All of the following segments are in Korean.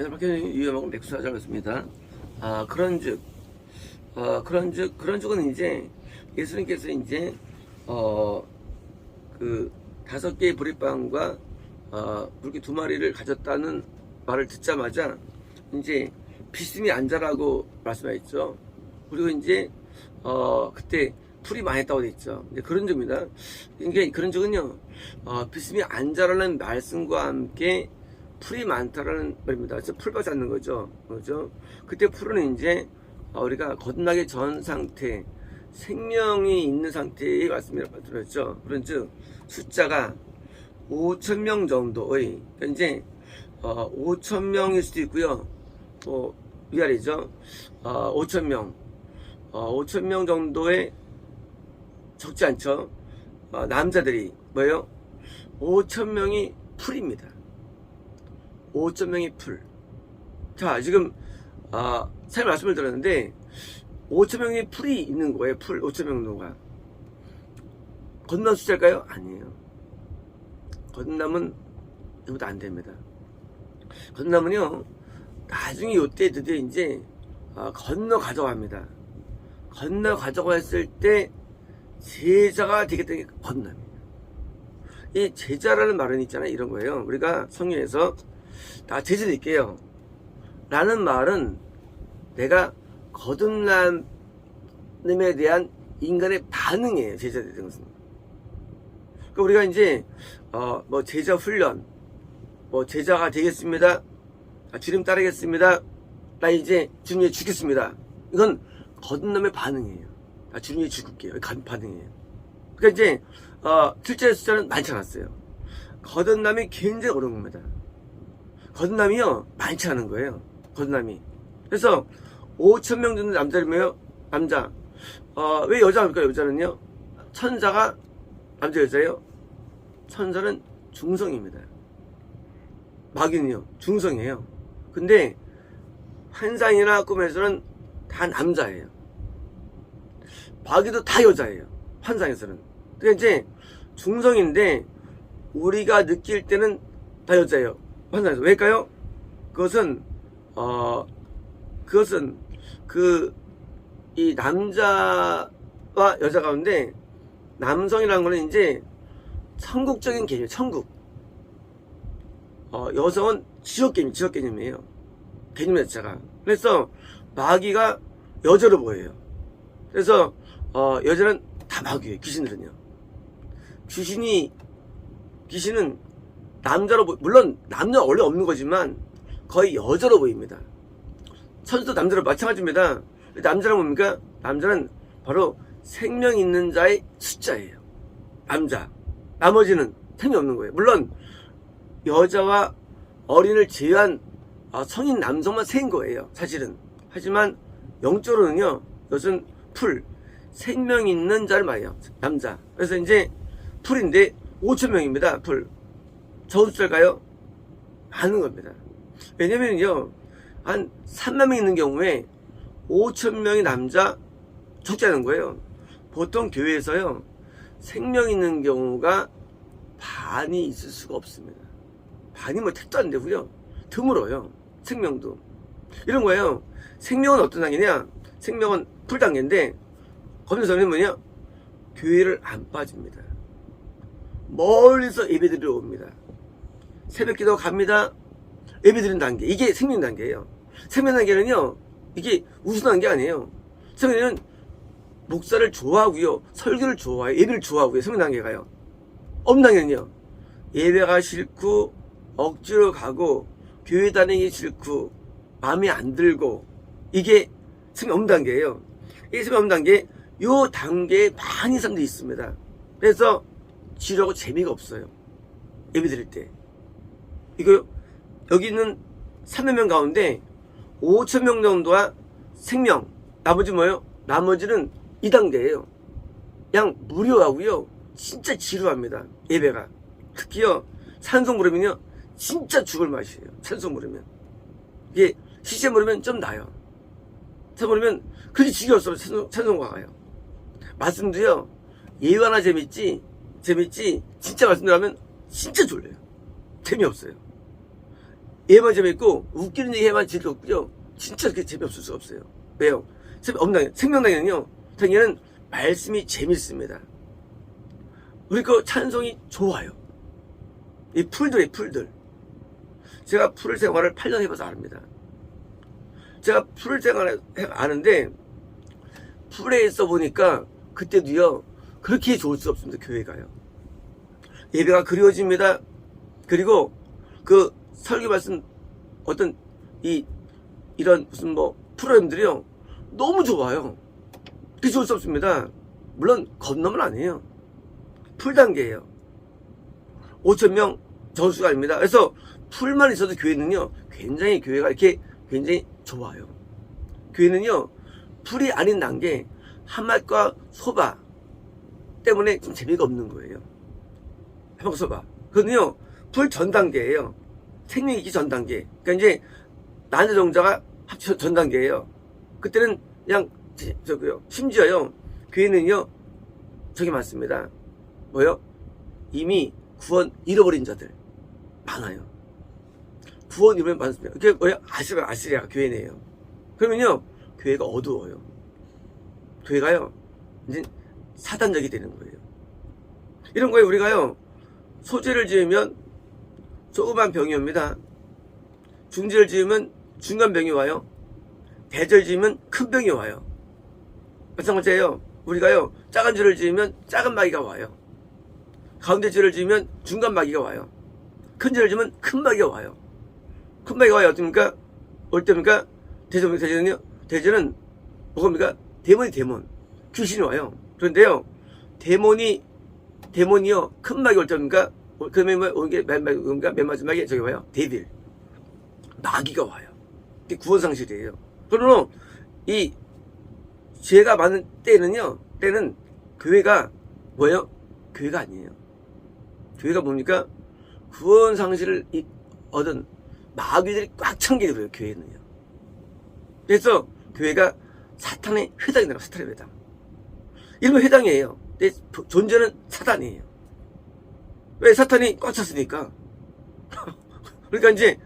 여덟 박혀는 유염하고 맥주사 잡았습니다. 아, 그런 즉, 어, 그런 즉, 그런 즉은 이제 예수님께서 이제, 어, 그 다섯 개의 보리빵과 어, 물개 두 마리를 가졌다는 말을 듣자마자 이제 비스듬히 앉아라고 말씀하셨죠. 그리고 이제 어, 그때 풀이 많이 했다고. 이제 그런 점입니다. 이게 그런 적은요, 어, 비스듬히 앉아라는 말씀과 함께 풀이 많다라는 말입니다. 그래서 풀밭 않는 거죠. 그죠? 그때 풀은 이제 어, 우리가 거듭나기 전 상태, 생명이 있는 상태의 말씀이라고 말씀드렸죠. 그런 즉 숫자가 5천 명 정도의 현재 어, 5천 명일 수도 있고요. 뭐 위아래죠. 어, 5천 명, 어, 5천 명 정도의 적지 않죠. 어, 남자들이 뭐예요? 5천 명이 풀입니다. 5천 명이 풀. 자 지금 아, 잘 말씀을 드렸는데 5천 명의 풀이 있는 거예요. 풀 5천 명 정도가. 건넌 숫자일까요? 아니에요. 건남은 이보다 안 됩니다. 건남은요, 나중에 요때 드디어 이제, 아, 건너 가져갑니다. 건너 가져갔을 때, 제자가 되겠다는 게 건남이에요. 이 제자라는 말은 있잖아요. 이런 거예요. 우리가 성경에서, 나 제자 될게요. 라는 말은 내가 거듭남에 대한 인간의 반응이에요. 제자 것은. 그러니까 우리가 이제 어, 뭐 제자 훈련, 뭐 제자가 되겠습니다. 아, 주님 따르겠습니다. 나 이제 주님에 죽겠습니다. 이건 거듭남의 반응이에요. 아, 주님에 죽을게요. 간 반응이에요. 그러니까 이제 어, 실제 숫자는 많지 않았어요. 거듭남이 굉장히 어려운 겁니다. 거듭남이요 많지 않은 거예요. 거듭남이. 그래서 5천 명 정도 남자라며요. 남자. 어, 왜 여자입니까? 여자는요. 천사가 남자 여자예요. 천사는 중성입니다. 마귀는요 중성이에요. 근데 환상이나 꿈에서는 다 남자예요. 마귀도 다 여자예요. 환상에서는. 그러니까 이제 중성인데 우리가 느낄 때는 다 여자예요. 환상에서 왜일까요? 그것은 어 그것은 그 이 남자와 여자 가운데 남성이라는 거는 이제 천국적인 개념, 천국. 어, 여성은 지역 개념, 지역 개념이에요. 개념 자체가. 그래서 마귀가 여자로 보여요. 그래서 어, 여자는 다 마귀예요. 귀신들은요. 귀신이 귀신은 남자로 보, 물론 남자 원래 없는 거지만 거의 여자로 보입니다. 천수도 남자로 마찬가지입니다. 남자는 뭡니까? 남자는 바로 생명 있는 자의 숫자예요. 남자. 나머지는 생명 없는 거예요. 물론 여자와 어린을 제외한 어, 성인 남성만 센 거예요. 사실은. 하지만 영적으로는요. 이것은 풀. 생명 있는 자를 말해요. 남자. 그래서 이제 풀인데 5천 명입니다. 풀. 숫자일까요? 많은 겁니다. 왜냐면요. 한 3만 명 있는 경우에 5천 명의 남자 않은 거예요. 보통 교회에서요. 생명 있는 경우가 반이 있을 수가 없습니다. 반이 뭐 택도 안 되고요. 드물어요. 생명도. 이런 거예요. 생명은 어떤 단계냐? 생명은 풀단계인데 검사선은 뭐냐? 교회를 안 빠집니다. 멀리서 예배드리러 옵니다. 새벽 기도 갑니다. 예배 드리는 단계. 이게 생명 단계예요. 생명 단계는요. 이게 우수 단계 아니에요. 생명은 목사를 좋아하고요. 설교를 좋아해요. 예배를 좋아하고요. 생명 단계가요. 없는 단계는요. 예배가 싫고 억지로 가고 교회 다니기 싫고 마음에 안 들고 이게 생명 없는 단계예요. 이 생명 없는 단계 요 단계에 많은 사람들이 있습니다. 그래서 지루하고 재미가 없어요. 예배 드릴 때. 이거 여기 있는 300명 가운데 5천 명 정도가 생명 나머지 뭐예요? 나머지는 2단계예요. 그냥 무료하고요. 진짜 지루합니다. 예배가. 특히요. 찬송 부르면요. 진짜 죽을 맛이에요. 찬송 부르면. 이게 시제 부르면 좀 나요. 찬송 부르면 그리 지겨웠어. 찬송, 찬송가 가요. 말씀도요. 예화나 재밌지 재밌지 진짜 말씀대로 하면 진짜 졸려요. 재미없어요. 얘만 재밌고 웃기는 얘기만 즐겁고요. 진짜 그렇게 재미없을 수가 없어요. 왜요? 없나 생명당에는요. 당연은 말씀이 재밌습니다. 우리 거 찬송이 좋아요. 이 풀들이 풀들. 제가 풀 생활을 8년 해봐서 압니다. 제가 풀 생활을 해- 아는데 풀에 있어 보니까 그때도요 그렇게 좋을 수 없습니다 교회가요 예배가 그리워집니다 그리고 그 설교 말씀 어떤 이 이런 무슨 뭐 프로그램들이요. 너무 좋아요. 그게 좋을 수 없습니다. 물론 건너면 아니에요. 풀 단계예요. 5천 명 전수가 아닙니다. 그래서 풀만 있어도 교회는요 굉장히 교회가 이렇게 굉장히 좋아요. 교회는요 풀이 아닌 단계 한맛과 소바 때문에 좀 재미가 없는 거예요. 한맛과 소바. 그거는요, 풀전 단계예요. 생명이기 전 단계. 그러니까 이제 난자 정자가 합쳐 전 단계예요. 그때는 그냥 지- 저고요. 심지어요. 교회는요. 저기 많습니다. 뭐요? 이미 구원 잃어버린 자들 많아요. 구원 잃어버린 많습니다. 그게 뭐야? 아시라 아시리아 교회네요. 그러면요. 교회가 어두워요. 교회가요, 이제 사단적이 되는 거예요. 이런 거에 우리가요, 소재를 지으면 조그만 병이 옵니다. 중지를 지으면 중간 병이 와요. 대절 지으면 큰 병이 와요. 마찬가지예요. 우리가요, 작은 줄을 지으면 작은 마귀가 와요. 가운데 줄을 지으면 중간 마귀가 와요. 큰 줄을 지으면 큰 마귀가 와요. 큰 마귀가 와요. 어떻습니까? 올 때입니까? 대전, 대전은요? 대전은 뭐입니까? 데몬이 데몬. 귀신이 와요. 그런데요, 데몬이, 데몬이요, 큰 마귀 올 때입니까? 그러면 뭐, 오게, 맨, 맨, 마지막에 저기 와요? 데빌. 마귀가 와요. 이게 구원상실이에요. 그러나, 이, 죄가 많은 때는요, 때는 교회가 뭐예요? 교회가 아니에요. 교회가 뭡니까? 구원상실을 이- 얻은 마귀들이 꽉찬게 그래요, 교회는요. 그래서 교회가 사탄의 회당이라고 사탄의 회당. 이러면 회당이에요. 근데 존재는 사단이에요. 왜 사탄이 꽉 찼으니까. 그러니까 이제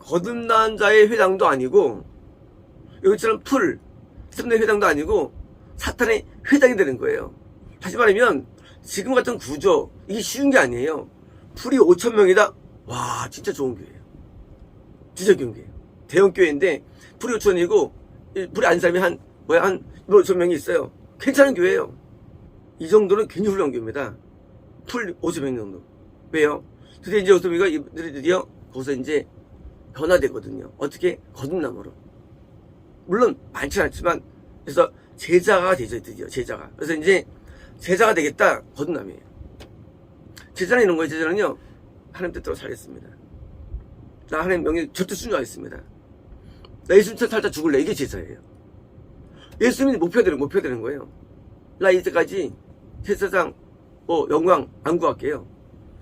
거듭난 자의 회당도 아니고 여기처럼 풀, 스의 회당도 아니고 사탄의 회당이 되는 거예요. 다시 말하면 지금 같은 구조 이게 쉬운 게 아니에요. 풀이 5천 명이다. 와 진짜 좋은 교회예요. 진짜 좋은 교회예요. 대형 교회인데 풀이 5천이고 불이 안 사람이 한 뭐야 한 5천 명이 있어요. 괜찮은 교회예요. 이 정도는 굉장히 훌륭한 교회입니다. 풀 5천 명 정도. 왜요? 드디어 이제 오토미가 이들이 드디어 거기서 이제 변화되거든요. 어떻게 거듭남으로. 물론 많지 않지만 그래서 제자가 되죠 드디어 제자가. 그래서 이제 제자가 되겠다 거듭남이에요. 제자는 이런 거예요. 제자는요 하나님 뜻대로 살겠습니다. 나 하나님 명예 절대 순종하겠습니다. 나 예수님처럼 살다 죽을래. 이게 제사예요. 예수님이 목표가 되는, 목표가 되는 거예요. 나 이때까지 세상, 뭐, 영광 안 구할게요.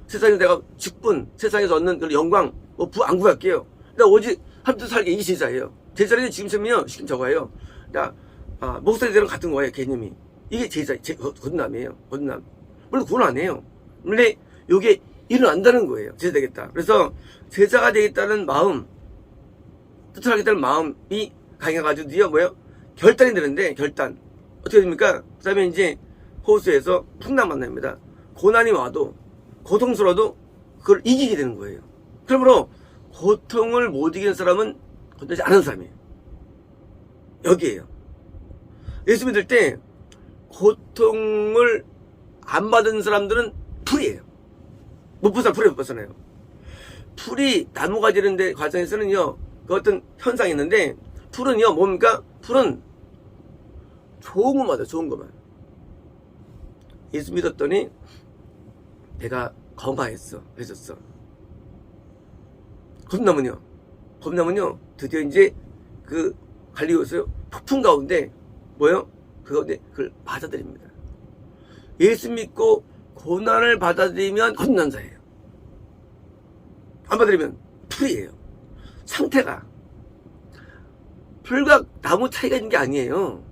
세상에 내가 직분, 세상에서 얻는 그 영광, 뭐, 부 안 구할게요. 나 오직 하나님 살게 이게 제사예요. 제사는 지금처럼요, 시킨 저거예요. 나, 아, 목사들이랑 같은 거예요, 개념이. 이게 제사, 제, 거- 거듭남이에요. 거듭남. 물론 구원 안 해요. 근데 요게 일어난다는 거예요. 제사 되겠다. 그래서 제자가 되겠다는 마음, 뜻을 하겠다는 마음이 강해가지고 드디어 뭐예요? 결단이 되는데 결단 어떻게 됩니까? 그 다음에 이제 호수에서 풍랑 만납니다. 고난이 와도 고통스러워도 그걸 이기게 되는 거예요. 그러므로 고통을 못 이기는 사람은 건들지 않은 사람이에요. 여기에요. 예수 믿을 때 고통을 안 받은 사람들은 풀이에요. 못 벗어나, 풀이 못 벗어나요. 풀이 나무가 지는데 과정에서는요, 그 어떤 현상이 있는데, 풀은요, 뭡니까? 풀은 좋은 것만 요 좋은 것만. 예수 믿었더니, 내가 건강했어. 해줬어. 겁나면요. 겁나면요. 드디어 이제 그 갈리오스 폭풍 가운데, 뭐요? 그 가운데 그걸 받아들입니다. 예수 믿고 고난을 받아들이면 겁난자예요. 안 받아들이면 풀이에요. 상태가. 풀과 나무 차이가 있는 게 아니에요.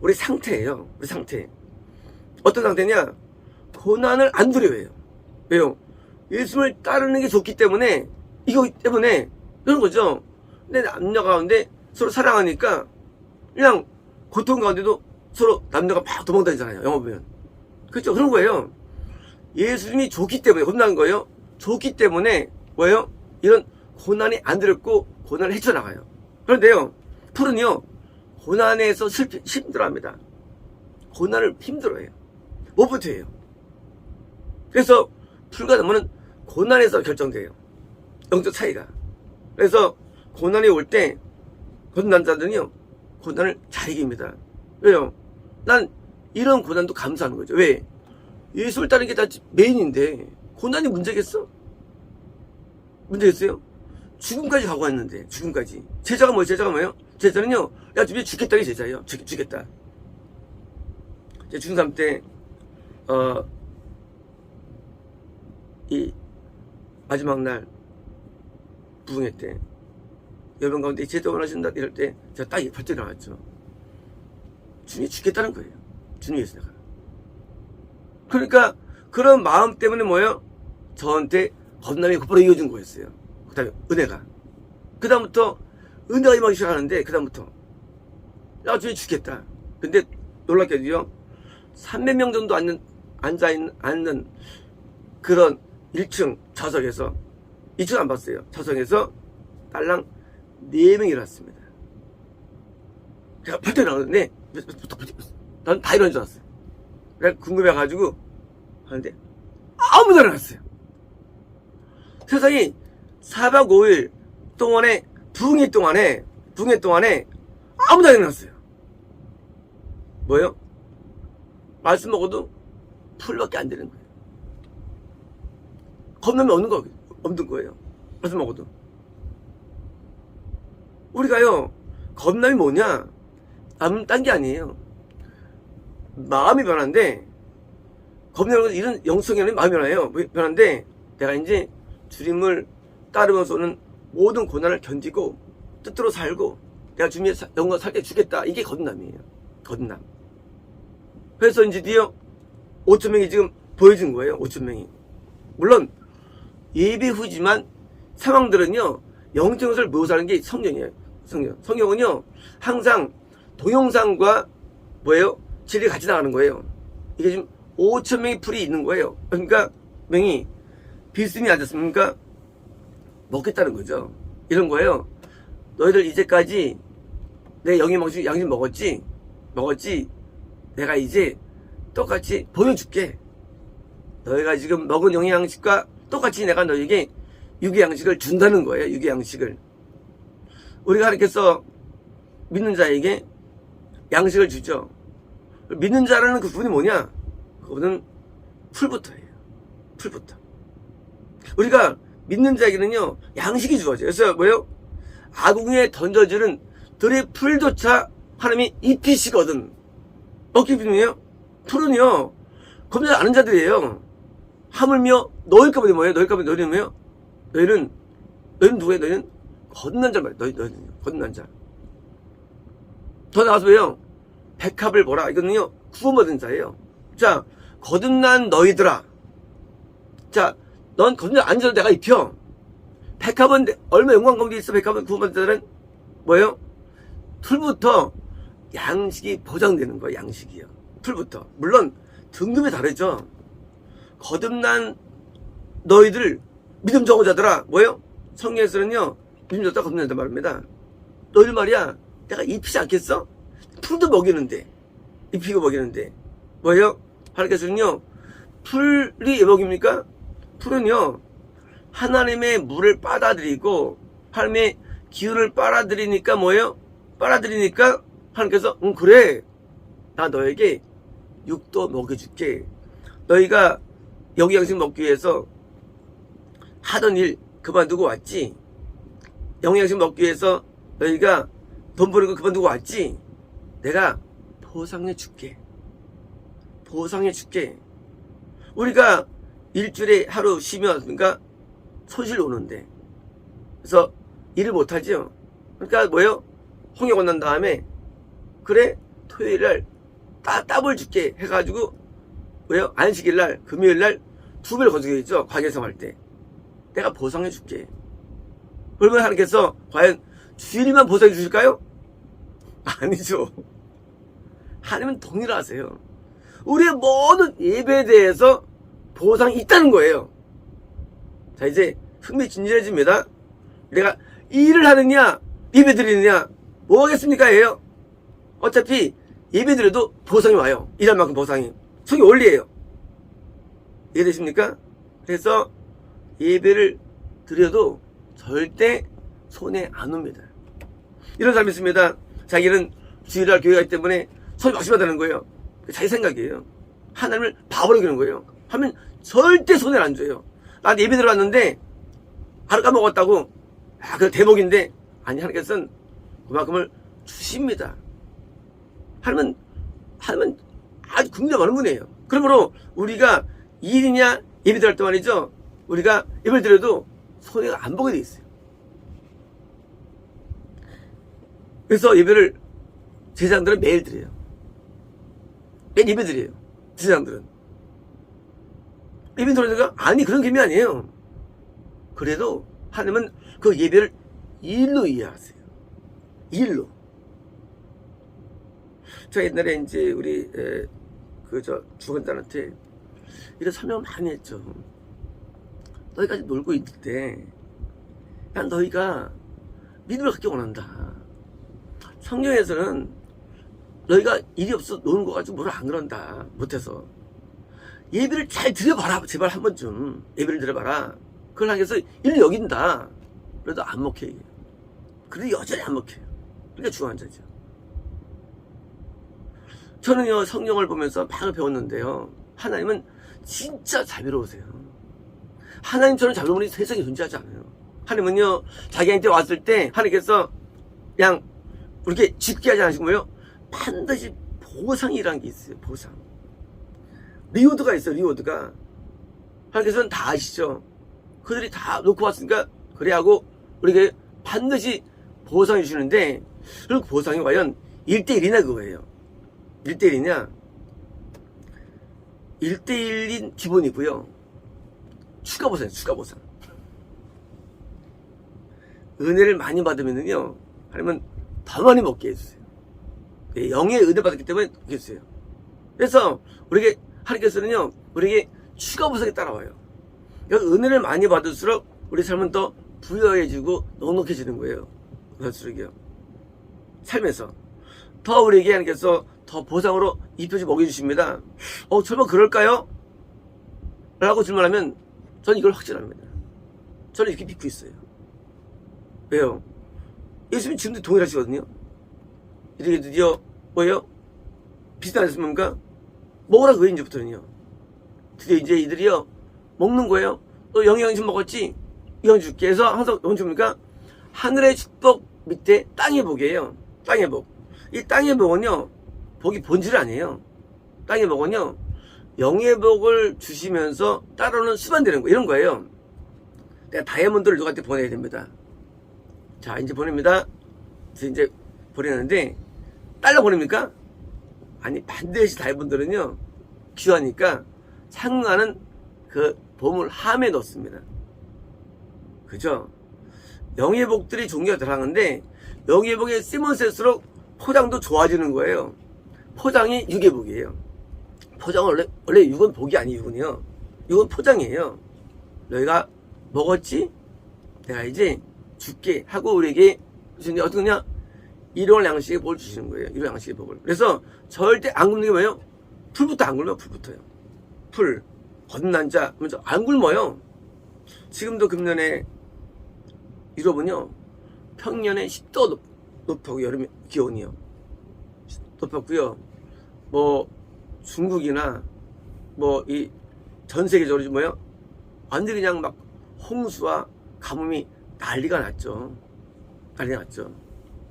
우리 상태예요. 우리 상태. 어떤 상태냐? 고난을 안 두려워해요. 왜요? 예수를 따르는 게 좋기 때문에 이거 때문에 그런 거죠. 내 남녀 가운데 서로 사랑하니까 그냥 고통 가운데도 서로 남녀가 막 도망다니잖아요. 영화 보면. 그렇죠. 그런 거예요. 예수님이 좋기 때문에 겁나는 거예요. 좋기 때문에 뭐예요? 이런 고난이 안 들었고 고난을 헤쳐나가요. 그런데요. 풀은요. 고난에서 슬피, 힘들어합니다. 고난을 힘들어해요. 뭐부터 해요? 그래서 풀과 나무는 고난에서 결정돼요. 영적 차이가. 그래서 고난이 올 때 고난 자들은요. 고난을 잘 이깁니다. 왜요? 난 이런 고난도 감사하는 거죠. 왜? 예수를 따르는 게 다 메인인데 고난이 문제겠어? 문제겠어요? 죽음까지 가고 왔는데 죽음까지 제자가 뭐예요? 제자가 뭐예요? 제자는요 야 주변에 죽겠다는 게 제자예요 죽, 죽겠다 제 중3 때 어, 이 마지막 날 부흥회 때 여러분 가운데 제도가 하신다 이럴 때 제가 딱 벌떡 일어났죠 주님이 죽겠다는 거예요 주님 위해서 내가 그러니까 그런 마음 때문에 뭐예요? 저한테 겁남이 곧바로 이어진 거였어요. 그 다음에 은혜가. 그 다음부터 은혜가 임하기 시작하는데 그 다음부터 야 주님 죽겠다. 근데 놀랍게도요. 300명 정도 앉는, 앉아있는, 앉는 그런 1층 좌석에서 2층 안 봤어요. 좌석에서 딸랑 4명이 일어났습니다. 제가 벌떡 일어났는데 난 다 일어난 줄 알았어요. 내가 궁금해가지고 하는데 아무도 안 일어났어요. 세상이 4박 5일 동안에 부흥회 동안에 부흥회 동안에 아무도 안 일어났어요. 뭐예요? 말씀 먹어도 풀밖에 안 되는 거예요. 겁나면 없는 거 없는 거예요. 말씀 먹어도 우리가요 겁남이 뭐냐? 딴게 아니에요. 마음이 변한데 겁나는 이런 영성이 아닌 마음이 변해요. 변한데 내가 이제 주님을 따르면서는 모든 고난을 견디고 뜻대로 살고 내가 주님의 영광 살게 주겠다. 이게 거듭남이에요. 거듭남. 그래서 이제 드디어 5천 명이 지금 보여준 거예요. 5천 명이. 물론 예배 후지만 상황들은요. 영적 것을 묘사하는 게 성경이에요. 성경. 성경은요. 항상 동영상과 뭐예요? 질이 같이 나가는 거예요. 이게 지금 5천 명의 풀이 있는 거예요. 그러니까 명이 비스듬히 앉았습니까? 먹겠다는 거죠. 이런 거예요. 너희들 이제까지 내 영의 먹지 양심 먹었지? 먹었지? 내가 이제 똑같이 보여줄게. 너희가 지금 먹은 영의 양식과 똑같이 내가 너에게 육의 양식을 준다는 거예요. 육의 양식을. 우리가 하나님께서 믿는 자에게 양식을 주죠. 믿는 자라는 그 부분이 뭐냐? 그거는 풀부터예요. 풀부터. 우리가 믿는 자에게는요, 양식이 주어져요. 그래서 뭐예요? 아궁이에 던져지는 들의 풀조차 하나님이 입히시거든. 어떻게 입히느요? 풀은요, 겁나지 않은 자들이에요. 하물며 너희일까 보니 뭐예요? 너희일까 보니 너희는 뭐예요? 너희는, 너희는 누구예요? 너희는 거듭난 자 말이에요. 너희, 너희는 거듭난 자. 더 나가서 왜요? 백합을 보라. 이거는요, 구원받은 자예요. 자, 거듭난 너희들아. 자, 넌 거듭난 아니어도 내가 입혀. 백합은 얼마 영광 가운데 있어, 백합은 구원받은 자들은 뭐예요? 풀부터 양식이 보장되는 거예요, 양식이요. 풀부터. 물론, 등급이 다르죠. 거듭난 너희들, 믿음 적은 자들아, 뭐예요? 성경에서는요, 믿음 적다 거듭난다 말입니다. 너희들 말이야, 내가 입히지 않겠어? 풀도 먹이는데 입히고 먹이는데 뭐예요? 하나님께서는요 풀이 왜 먹입니까? 풀은요 하나님의 물을 빨아들이고 하나님의 기운을 빨아들이니까 뭐예요? 빨아들이니까 하나님께서 응 그래 나 너에게 육도 먹여줄게 너희가 여기 양식 먹기 위해서 하던 일 그만두고 왔지 영양식 먹기 위해서 너희가 돈 버는 거 그만두고 왔지 내가 보상해 줄게. 보상해 줄게. 우리가 일주일에 하루 쉬면, 그러니까 손실 오는데. 그래서 일을 못하죠. 그러니까 뭐예요? 홍역 끝난 다음에, 그래, 토요일 날 따, 따블 줄게 해가지고, 왜요? 안식일 날, 금요일 날 두 배를 거두겠죠. 과계성 할 때. 내가 보상해 줄게. 그러면 하나님께서 과연 주일만 보상해 주실까요? 아니죠. 하나님은 동일하세요. 우리의 모든 예배에 대해서 보상이 있다는 거예요. 자, 이제 흥미진진해집니다. 내가 일을 하느냐, 예배 드리느냐, 뭐 하겠습니까? 예요. 어차피 예배 드려도 보상이 와요. 일할 만큼 보상이. 속이 원리예요. 이해되십니까? 그래서 예배를 드려도 절대 손에 안 옵니다. 이런 사람이 있습니다. 자기는 주일날 교회가 있기 때문에 손이 막심하다는 거예요. 자기 생각이에요. 하나님을 바보로 여기는 거예요. 하면 절대 손을 안 줘요. 난 예배 들어왔는데 하루 까먹었다고 아, 그 대목인데 아니 하나님께서는 그만큼을 주십니다. 하나님은 하나님은 아주 많은 분이에요. 그러므로 우리가 일이냐 예배 드릴 때 말이죠. 우리가 예배를 드려도 손해가 안 보게 돼 있어요. 그래서 예배를 제사장들은 매일 드려요. 매일 예배 드려요. 제사장들은. 예배 드리니까 아니 그런 개념이 아니에요. 그래도 하나님은 그 예배를 일로 이해하세요. 일로. 저 옛날에 이제 우리 그저 죽은 딸한테 이런 설명 많이 했죠. 너희까지 놀고 있을 때, 난 너희가 믿음을 갖기 원한다. 성경에서는 너희가 일이 없어 노는 거 가지고 뭐를 안 그런다. 못해서. 예배를 잘 드려봐라. 제발 한 번쯤. 예배를 드려봐라. 그걸 하기 위해서 일을 여긴다. 그래도 안 먹혀요. 그래도 여전히 안 먹혀요. 그러니까 중요한 자죠. 저는요, 성경을 보면서 막 배웠는데요. 하나님은 진짜 자비로우세요. 하나님처럼 자비로운 분이 세상에 존재하지 않아요. 하나님은요, 자기한테 왔을 때, 하나님께서 그냥, 이렇게 쉽게 하지 않으신 거예요. 반드시 보상이라는 게 있어요, 보상. 리워드가 있어요, 리워드가. 하나님께서는 다 아시죠? 그들이 다 놓고 왔으니까, 그래 하고, 우리에게 반드시 보상해 주시는데, 그 보상이 과연 1대1이나 그거예요. 1대1이냐? 1대1인 기본이고요. 추가 보상, 추가 보상. 은혜를 많이 받으면은요, 하나님은 더 많이 먹게 해주세요. 예, 영의 은혜 받았기 때문에 먹게 해주세요. 그래서, 우리에게, 하나님께서는요, 우리에게 추가 보상이 따라와요. 은혜를 많이 받을수록 우리 삶은 더 부여해지고 넉넉해지는 거예요. 그럴수록요. 삶에서. 더 우리에게 하나님께서 더 보상으로 입혀주 먹여주십니다. 어, 설마 그럴까요? 라고 질문하면 저는 이걸 확신합니다. 저는 이렇게 믿고 있어요. 왜요? 예수님 지금도 동일하시거든요. 이렇게 드디어 뭐예요? 비슷하지 않습니까? 먹으라고 왜 이제부터는요? 드디어 이제 이들이요 먹는 거예요. 또 영양식 먹었지? 이건 줄게 해서 항상 영줍니까 하늘의 축복 밑에 땅의 복이에요. 땅의 복. 이 땅의 복은요, 복이 본질 아니에요. 땅의 복은요, 영의 복을 주시면서 따르는 수반되는 거, 이런 거예요. 내가 다이아몬드를 누구한테 보내야 됩니다. 자, 이제 보냅니다. 이제 보내는데, 달러 보냅니까? 아니, 반드시 다이아몬드는요, 귀하니까 상응하는 그 보물 함에 넣습니다. 그죠? 영의 복들이 종류가 들어가는데, 영의 복에 쓰면 쓸수록 포장도 좋아지는 거예요. 포장이 육의 복이에요. 포장은 원래, 원래 육은 복이 아니군요. 육은 포장이에요. 너희가 먹었지? 내가 이제 줄게 하고 우리에게 주시는데 어떻게 냐 일용 양식의 복을 주시는 거예요. 일용 양식의 복을. 그래서 절대 안 굶는 게 뭐예요? 풀부터 안 굶어요. 풀부터요. 풀. 걷는 자. 안 굶어요. 지금도 금년에 유럽은요. 평년에 10도 높, 높고 여름 기온이요. 높았고요. 뭐 중국이나 뭐 이 전 세계적으로 뭐요? 완전히 그냥 막 홍수와 가뭄이 난리가 났죠. 난리가 났죠.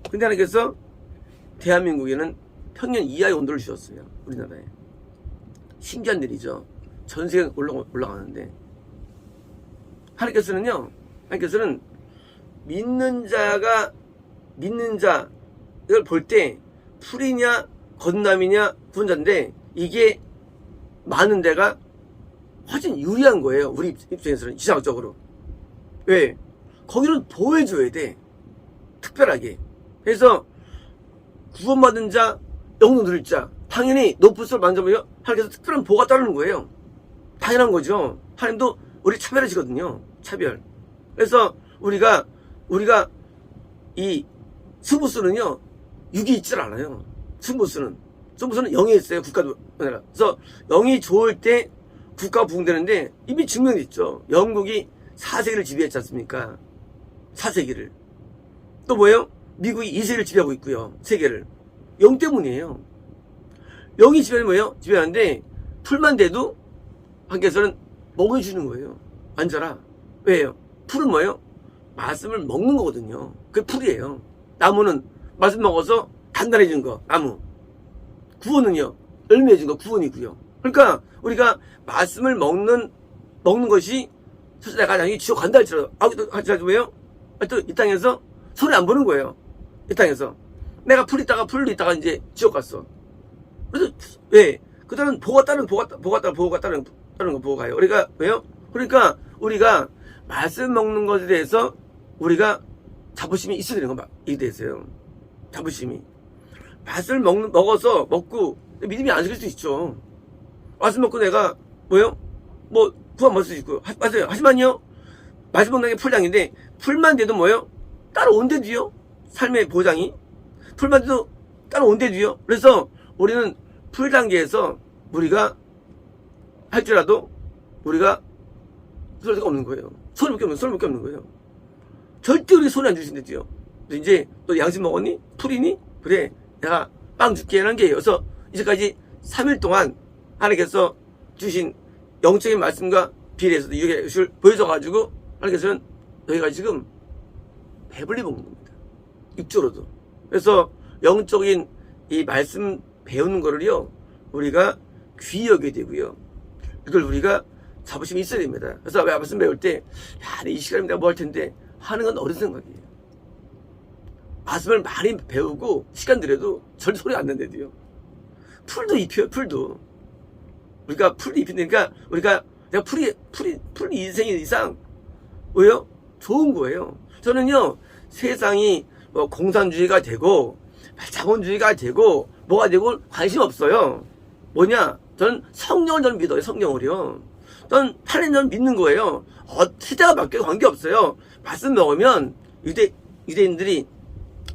근데 하나님께서 대한민국에는 평년 이하의 온도를 주셨어요. 우리나라에. 신기한 일이죠. 전 세계 올라, 올라가는데. 하나님께서는요, 하나님께서는 믿는 자가, 믿는 자, 이걸 볼 때, 풀이냐, 건남이냐, 구원자인데, 이게 많은 데가 훨씬 유리한 거예요. 우리 입장에서는, 지상적으로. 왜? 거기는 보호해줘야 돼. 특별하게. 그래서 구원받은 자, 영능 누릴 자, 당연히 높은 수를 만져보여 하나님께서 특별한 보호가 따르는 거예요. 당연한 거죠. 하나님도 우리 차별하시거든요. 차별. 그래서 우리가 우리가 이 스무스는요 육이 있질 않아요. 스무스는 스무스는 영이 있어요. 국가도. 그래서 영이 좋을 때 국가가 부흥되는데 이미 증명됐죠. 영국이 4세기를 지배했지 않습니까? 4세기를. 또 뭐예요? 미국이 2세기를 지배하고 있고요. 세계를. 영 때문이에요. 영이 지배하는 뭐예요? 지배하는데 풀만 돼도 하나님께서는 먹여주는 거예요. 앉아라. 왜요? 풀은 뭐예요? 말씀을 먹는 거거든요. 그게 풀이에요. 나무는 말씀 먹어서 단단해진 거, 나무. 구원은요, 열매해진 거, 구원이고요. 그러니까 우리가 말씀을 먹는, 먹는 것이 사실 내가 나중에 지옥 간다 할지라도, 아, 할지라도 왜요? 또이 땅에서 손해 안 보는 거예요. 이 땅에서. 내가 풀 있다가 풀 있다가 이제 지옥 갔어. 그래서 왜? 그 다음 보가 따른 보가 따- 보가 따른 보가 따른 따른 거 보고 가요. 우리가 왜요? 그러니까 우리가 말씀 먹는 것에 대해서 우리가 자부심이 있어야 되는 거 이게 되세요. 자부심이 말씀을 먹는 먹어서 먹고 믿음이 안 생길 수 있죠. 말씀 먹고 내가 뭐요? 뭐 구원 받을 수 있고 하- 맞아요. 하지만요 말씀 먹는 게 풀장인데 풀만 돼도 뭐요? 따라온대도요. 삶의 보장이 풀만 돼도 따라온대도요. 그래서 우리는 풀 단계에서 우리가 할지라도 우리가 데가 없는 거예요. 게 없는, 게 없는 거예요. 절대 우리 손에 안 주신대지요. 이제 또 양심 먹었니? 풀이니? 그래. 내가 빵 줄게 하는 게 그래서 이제까지 3일 동안 하나님께서 주신 영적인 말씀과 비례해서 이렇게 보여줘가지고 하나님께서는 너희가 지금 배불리 먹는 겁니다. 육조로도. 그래서 영적인 이 말씀 배우는 거를요, 우리가 여겨야 되고요. 이걸 우리가 자부심이 있어야 됩니다. 그래서 왜 말씀 배울 때, 야, 내이 시간이면 내가 뭐 할 텐데, 하는 건 어린 생각이에요. 말씀을 많이 배우고, 시간 들여도 절대 소리 안 난대도요. 풀도 입혀요, 풀도. 우리가 풀도 입히니까, 우리가, 내가 풀이, 풀이, 풀 인생 이상, 왜요? 좋은 거예요. 저는요, 세상이 뭐 공산주의가 되고, 자본주의가 되고, 뭐가 되고 관심 없어요. 뭐냐? 저는 성령을 저는 믿어요, 성령을요. 저는 하나님 저는 믿는 거예요. 어, 시대가 바뀌어 관계없어요. 말씀 먹으면 유대, 유대인들이,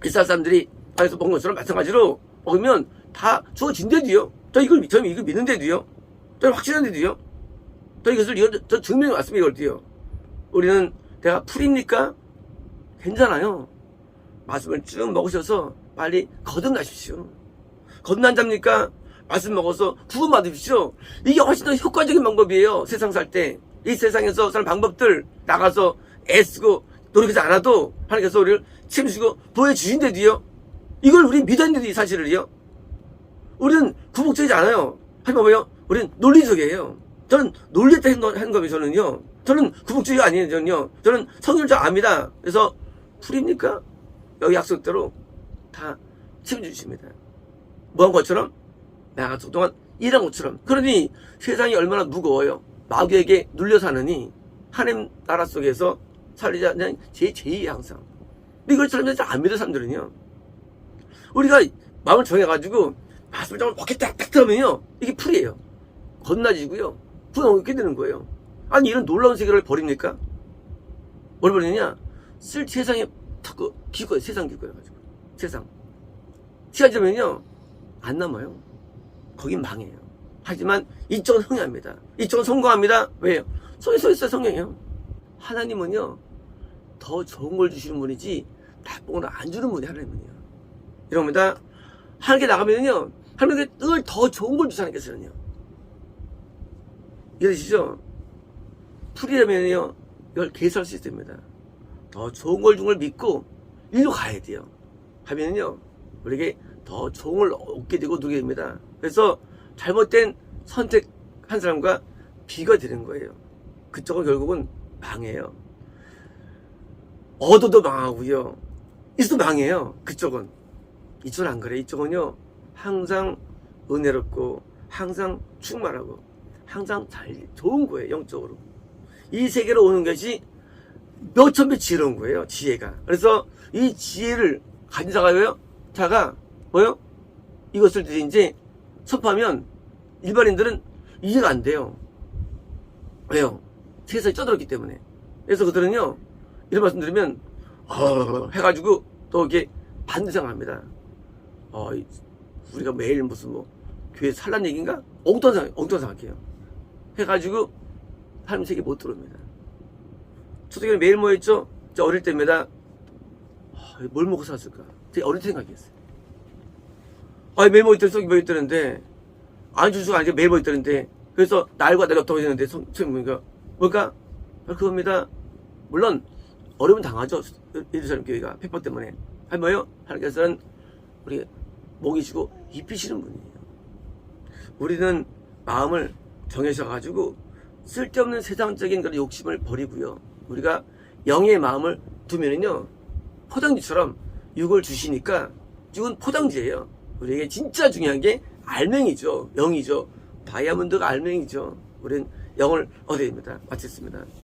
이스라엘 사람들이 안에서 먹은 것처럼 마찬가지로 먹으면 다 죽어진대도요. 저 이걸, 저 이걸 믿는데도요. 저 확신한데도요. 저 이것을, 이거, 저 증명이 왔습니다, 이걸도요. 우리는 내가 풀입니까? 괜찮아요. 말씀을 쭉 먹으셔서 빨리 거듭나십시오. 거듭난 자입니까? 말씀 먹어서 구원 받으십시오. 이게 훨씬 더 효과적인 방법이에요. 세상 살 때. 이 세상에서 사는 방법들 나가서 애쓰고 노력하지 않아도 하나님께서 우리를 책임지고 보여주신대도요. 이걸 우리 믿었는데도 이 사실을요. 우리는 구복적이지 않아요. 하지만 뭐요? 우리는 논리적이에요. 저는 논리에 하는 겁니다, 저는요. 저는 구복적이가 아니에요, 저는요. 저는 성경을 잘 압니다. 그래서 풀입니까? 여기 약속대로 다 책임주십니다. 뭐한 것처럼? 내가 그동안 일한 것처럼. 그러니 세상이 얼마나 무거워요. 마귀에게 눌려 사느니 하나님 나라 속에서 살리자는 제 제의 항상. 이걸 사람들이 잘안 믿어 사람들은요. 우리가 마음을 정해가지고 말씀을 좀 먹겠다 딱 들으면요. 이게 풀이에요. 건나지고요. 얻게 되는 거예요. 아니 이런 놀라운 세계를 버립니까? 뭘 버리느냐? 쓸 세상에 자꾸 기고요. 세상 기고요. 가지고 세상. 시간 지면요 안 남아요. 거긴 망해요. 하지만 이쪽은 흥합니다. 이쪽은 성공합니다. 왜요? 서 있어요, 성경이요. 하나님은요, 더 좋은 걸 주시는 분이지, 나쁜 걸 안 주는 분이 하나님은요. 이럽니다. 하나님께 나가면요, 하나님께 늘 더 좋은 걸 주시는 하나님께서는요. 이해되시죠? 풀이라면요, 이걸 개설할 수 있습니다. 더 좋은 걸 준 걸 믿고, 일로 가야 돼요. 하면요, 우리에게 더 좋은 걸 얻게 되고 누게 됩니다. 그래서 잘못된 선택한 사람과 비가 되는 거예요. 그쪽은 결국은 망해요. 얻어도 망하고요. 있어도 망해요. 그쪽은. 이쪽은 안 그래. 이쪽은요. 항상 은혜롭고 항상 충만하고 항상 잘 좋은 거예요. 영적으로. 이 세계로 오는 것이 몇천 배 지혜로운 거예요. 지혜가. 그래서 이 지혜를 가진 자가요. 자가 뭐요? 이것을 이제 선포하면 일반인들은 이해가 안 돼요. 왜요? 세상이 쪄들었기 때문에. 그래서 그들은요, 이런 말씀 드리면, 어, 해가지고 또 이게 반대생각합니다. 어, 이- 우리가 매일 무슨 뭐, 교회 살란 얘기인가? 엉뚱한 생각, 엉뚱한 생각해요. 해가지고, 삶 세계 못 들어옵니다. 초등학교 매일 모였죠? 저 어릴 때입니다. 아, 뭘 먹고 살았을까? 되게 어릴 때 생각했어요. 아, 매일 모였더니 속이 모였다는데, 안 주수가 아니고 매일 모였다는데, 그래서 날과 날이 없다고 했는데, 성, 성, 뭐니까, 뭘까? 바로 그겁니다. 물론, 어려움은 당하죠. 예루살렘 교회가 폐법 때문에. 아니, 뭐예요? 하나님께서는 우리 목이 주고 입히시는 분이에요. 우리는 마음을 정해셔가지고 쓸데없는 세상적인 그런 욕심을 버리고요. 우리가 영의 마음을 두면은요, 포장지처럼 육을 주시니까 육은 포장지예요. 우리에게 진짜 중요한 게 알맹이죠. 영이죠. 다이아몬드가 알맹이죠. 우리는 영을 얻어야 됩니다. 마쳤습니다.